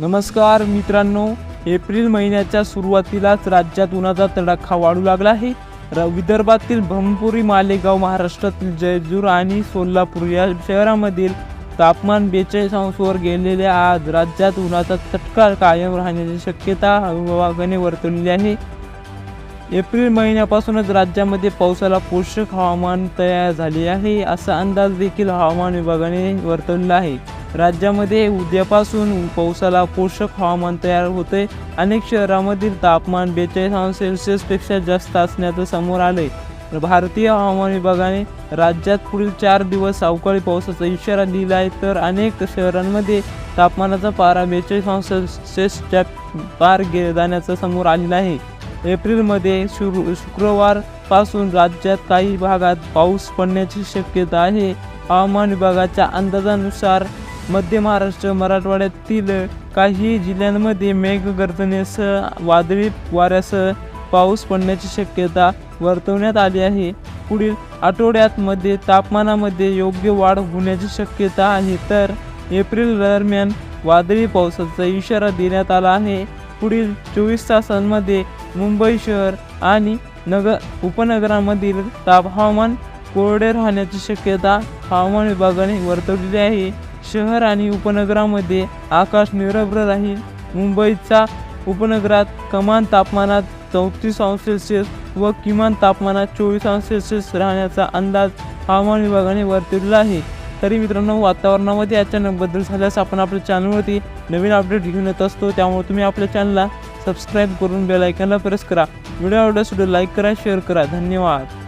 नमस्कार मित्रांनो एप्रिल महिन्याच्या सुरुवातीलाच राज्यात उन्हाचा तडाखा वाढू लागला आहे. र विदर्भातील ब्रह्मपुरी मालेगाव महाराष्ट्रातील जयजूर आणि सोलापूर या शहरामधील तापमान बेचाळीस अंशवर गेलेले आज राज्यात उन्हाचा तटका कायम राहण्याची शक्यता विभागाने वर्तवलेली आहे. एप्रिल महिन्यापासूनच राज्यामध्ये पावसाला पोषक हवामान तयार झाले आहे असा अंदाज देखील हवामान विभागाने वर्तवलेला आहे. राज्यामध्ये उद्यापासून पावसाला पोषक हवामान तयार होते. अनेक शहरामधील तापमान बेचाळीस अंश सेल्सिअसपेक्षा जास्त असण्याचं समोर आले भारतीय हवामान विभागाने राज्यात पुढील चार दिवस अवकाळी पावसाचा इशारा दिला आहे. तर अनेक शहरांमध्ये तापमानाचा पारा बेचाळीस अंश सेल्सिअसच्या पार गे जाण्याचं समोर आलेला आहे. एप्रिलमध्ये शुरू शुक्रवारपासून राज्यात काही भागात पाऊस पडण्याची शक्यता आहे. हवामान विभागाच्या अंदाजानुसार मध्य महाराष्ट्र मराठवाड्यातील काही जिल्ह्यांमध्ये मेघगर्जनेसह वादळी वाऱ्यासह पाऊस पडण्याची शक्यता वर्तवण्यात आली आहे. पुढील आठवड्यात मध्ये तापमानामध्ये योग्य वाढ होण्याची शक्यता आहे. तर एप्रिल दरम्यान वादळी पावसाचा इशारा देण्यात आला आहे. पुढील चोवीस तासांमध्ये मुंबई शहर आणि नगर उपनगरामधील ताप हवामान कोरडे राहण्याची शक्यता हवामान विभागाने वर्तवलेली आहे. शहर आणि उपनगरामध्ये आकाश निरभ्र राहील. मुंबईचा उपनगरात कमान तापमानात चौतीस अंश सेल्सिअस व किमान तापमानात चोवीस अंश सेल्सिअस राहण्याचा अंदाज हवामान विभागाने वर्तवलेला आहे. तरी मित्रांनो वातावरणामध्ये अचानक बदल झाल्यास आपण आपल्या चॅनलवरती नवीन अपडेट घेऊन येत असतो. त्यामुळे तुम्ही आपल्या चॅनलला सबस्क्राईब करून बेल आयकॉनला प्रेस करा. व्हिडिओ आवडल्यास व्हिडिओ लाईक करा शेअर करा. धन्यवाद.